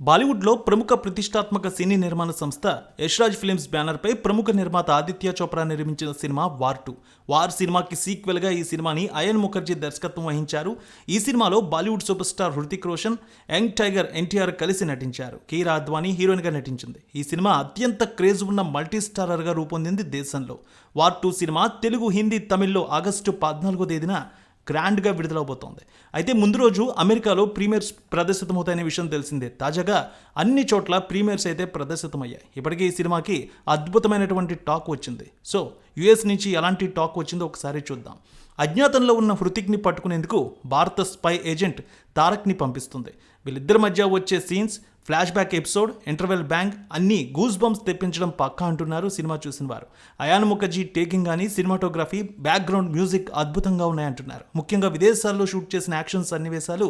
బాలీవుడ్లో ప్రముఖ ప్రతిష్టాత్మక సినీ నిర్మాణ సంస్థ యశ్రాజ్ ఫిలిమ్స్ బ్యానర్పై ప్రముఖ నిర్మాత ఆదిత్య చోప్రా నిర్మించిన సినిమా వార్ టూ. వార్ సినిమాకి సీక్వెల్గా ఈ సినిమాని అయన్ ముఖర్జీ దర్శకత్వం వహించారు. ఈ సినిమాలో Bollywood super star Hrithik Roshan young tiger NTR కలిసి నటించారు. కీరా అద్వానీ హీరోయిన్గా నటించింది. ఈ సినిమా అత్యంత క్రేజ్ ఉన్న మల్టీ స్టారర్గా రూపొందింది దేశంలో. వార్ టూ సినిమా తెలుగు హిందీ తమిళ్ళో ఆగస్టు పద్నాలుగో తేదీన గ్రాండ్గా విడుదలవబోతోంది. అయితే ముందు రోజు అమెరికాలో ప్రీమియర్స్ ప్రదర్శితమవుతాయనే విషయం తెలిసిందే. తాజాగా అన్ని చోట్ల ప్రీమియర్స్ అయితే ప్రదర్శితమయ్యాయి. ఇప్పటికీ ఈ సినిమాకి అద్భుతమైనటువంటి టాక్ వచ్చింది. సో యుఎస్ నుంచి ఎలాంటి టాక్ వచ్చిందో ఒకసారి చూద్దాం. అజ్ఞాతంలో ఉన్న హృతిక్ని పట్టుకునేందుకు భారత స్పై ఏజెంట్ తారక్ని పంపిస్తుంది. వీళ్ళిద్దరి మధ్య వచ్చే scenes flash back episode interval bang అన్నీ గూస్ బంప్స్ తెప్పించడం పక్కా అంటున్నారు సినిమా చూసిన వారు. అయాన్ ముఖర్జీ టేకింగ్ కానీ సినిమాటోగ్రఫీ బ్యాక్గ్రౌండ్ మ్యూజిక్ అద్భుతంగా ఉన్నాయంటున్నారు. ముఖ్యంగా విదేశాల్లో షూట్ చేసిన యాక్షన్ సన్నివేశాలు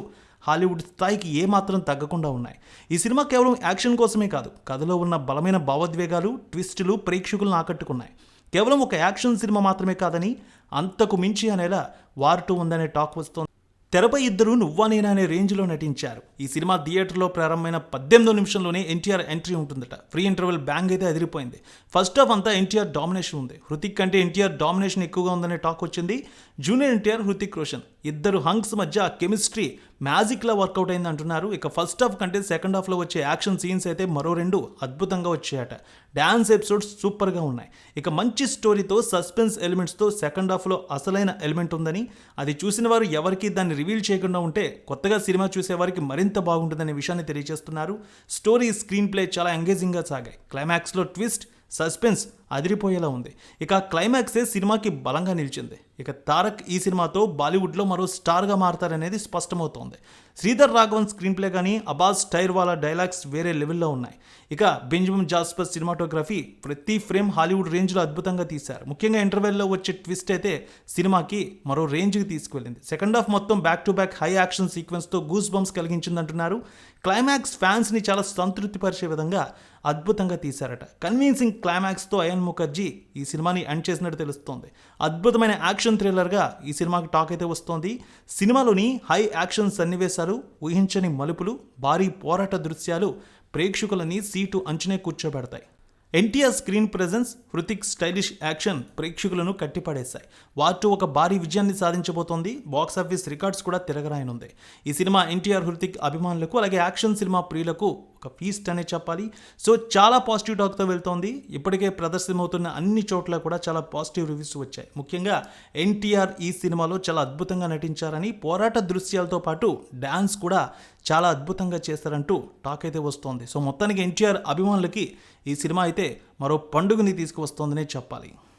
హాలీవుడ్ స్థాయికి ఏమాత్రం తగ్గకుండా ఉన్నాయి. ఈ సినిమా కేవలం యాక్షన్ కోసమే కాదు కథలో ఉన్న బలమైన భావోద్వేగాలు ట్విస్టులు ప్రేక్షకులను ఆకట్టుకున్నాయి. కేవలం ఒక యాక్షన్ సినిమా మాత్రమే కాదని అంతకు మించి అనేలా వార్ టూ ఉందనే టాక్ వస్తోంది. తెరపై ఇద్దరు నువ్వా నేనా అనే రేంజ్లో నటించారు. ఈ సినిమా థియేటర్లో ప్రారంభమైన పద్దెనిమిదో నిమిషంలోనే ఎన్టీఆర్ ఎంట్రీ ఉంటుందట. ఫ్రీ ఇంటర్వెల్ బ్యాంగ్ అయితే అదిరిపోయింది. ఫస్ట్ హాఫ్ అంతా ఎన్టీఆర్ డామినేషన్ ఉంది. హృతిక్ కంటే ఎన్టీఆర్ డామినేషన్ ఎక్కువగా ఉందనే టాక్ వచ్చింది. జూనియర్ ఎన్టీఆర్ హృతిక్ రోషన్. ఇద్దరు హంగ్స్ మధ్య కెమిస్ట్రీ మ్యాజిక్లా వర్కౌట్ అయింది అంటున్నారు. ఇక ఫస్ట్ హాఫ్ కంటే సెకండ్ హాఫ్లో వచ్చే యాక్షన్ సీన్స్ అయితే మరో రెండు అద్భుతంగా వచ్చాయట. డ్యాన్స్ ఎపిసోడ్స్ సూపర్గా ఉన్నాయి. ఇక మంచి స్టోరీతో సస్పెన్స్ ఎలిమెంట్స్తో సెకండ్ హాఫ్లో అసలైన ఎలిమెంట్ ఉందని అది చూసిన వారు ఎవరికి దాన్ని రివీల్ చేయకుండా ఉంటే కొత్తగా సినిమా చూసేవారికి మరింత బాగుంటుందనే విషయాన్ని తెలియజేస్తున్నారు. స్టోరీ స్క్రీన్ ప్లే చాలా ఎంగేజింగ్గా సాగాయి. క్లైమాక్స్లో ట్విస్ట్ సస్పెన్స్ అదిరిపోయేలా ఉంది. ఇక క్లైమాక్సే సినిమాకి బలంగా నిలిచింది. ఇక తారక్ ఈ సినిమాతో బాలీవుడ్లో మరో స్టార్గా మారతారనేది స్పష్టమవుతోంది. శ్రీధర్ రాఘవన్ స్క్రీన్ ప్లే కానీ అబాస్ టైర్ వాలా డైలాగ్స్ వేరే లెవెల్లో ఉన్నాయి. ఇక బెంజమిన్ జాస్పర్ సినిమాటోగ్రఫీ ప్రతి ఫ్రేమ్ హాలీవుడ్ రేంజ్లో అద్భుతంగా తీశారు. ముఖ్యంగా ఇంటర్వెల్లో వచ్చే ట్విస్ట్ అయితే సినిమాకి మరో రేంజ్కి తీసుకువెళ్ళింది. సెకండ్ హాఫ్ మొత్తం back to back high action సీక్వెన్స్తో goose bumps కలిగించిందంటున్నారు. క్లైమాక్స్ ఫ్యాన్స్ని చాలా సంతృప్తిపరిచే విధంగా అద్భుతంగా తీశారట. కన్విన్సింగ్ క్లైమాక్స్తో అయన్ ముఖర్జీ ఈ సినిమాని ఎండ్ చేసినట్టు తెలుస్తోంది. అద్భుతమైన యాక్షన్ థ్రిల్లర్గా ఈ సినిమాకి టాక్ అయితే వస్తోంది. సినిమాలోని హై యాక్షన్ సన్నివేశాలు ఊహించని మలుపులు భారీ పోరాట దృశ్యాలు ప్రేక్షకులని సీటు అంచునే కూర్చోబెడతాయి. NTR screen presence Hrithik stylish action ప్రేక్షకులను కట్టిపడేశాయి. వాటు ఒక భారీ విజయాన్ని సాధించబోతోంది. బాక్స్ ఆఫీస్ రికార్డ్స్ కూడా తిరగరాయనుంది. ఈ సినిమా ఎన్టీఆర్ హృతిక్ అభిమానులకు అలాగే యాక్షన్ సినిమా ప్రియులకు ఒక ఫీస్ట్ అనే చెప్పాలి. సో చాలా పాజిటివ్ టాక్తో వెళ్తోంది. ఇప్పటికే ప్రదర్శనమవుతున్న అన్ని చోట్ల కూడా చాలా పాజిటివ్ రివ్యూస్ వచ్చాయి. ముఖ్యంగా ఎన్టీఆర్ ఈ సినిమాలో చాలా అద్భుతంగా నటించారని పోరాట దృశ్యాలతో పాటు డ్యాన్స్ కూడా చాలా అద్భుతంగా చేస్తారంటూ టాక్ అయితే వస్తోంది. సో మొత్తానికి ఎన్టీఆర్ అభిమానులకి ఈ సినిమా అయితే మరో పండుగని తీసుకువస్తోందనే చెప్పాలి.